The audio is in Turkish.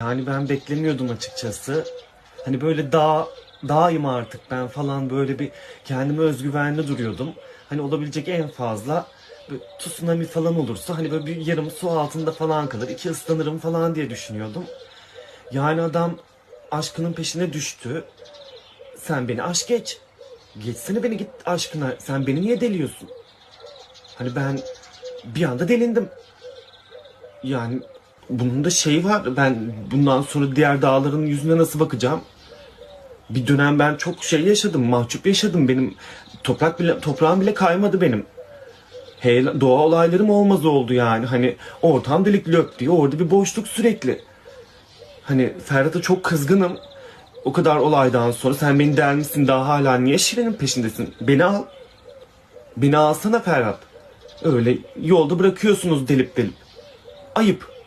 Yani ben beklemiyordum açıkçası. Hani böyle daha daima artık ben falan böyle bir kendime özgüvenli duruyordum. Hani olabilecek en fazla tsunami falan olursa hani böyle bir yarım su altında falan kalır. iki ıslanırım falan diye düşünüyordum. Yani adam aşkının peşine düştü. Sen beni aşk geç. Geçsene beni git aşkına. Sen beni niye deliyorsun? Hani ben bir anda delindim. Yani bunun da şeyi var. Ben bundan sonra diğer dağların yüzüne nasıl bakacağım? Bir dönem ben çok şey yaşadım, mahcup yaşadım. Benim toprak bile toprağım bile kaymadı benim. Hey, doğa olaylarım olmaz oldu yani. Hani ortam delik löp diye orada bir boşluk sürekli. Hani Ferhat'a çok kızgınım. O kadar olaydan sonra sen beni delmişsin daha hala niye Şirin'in peşindesin? Beni al. Beni alsana Ferhat. Öyle yolda bırakıyorsunuz delip delip. Ayıp.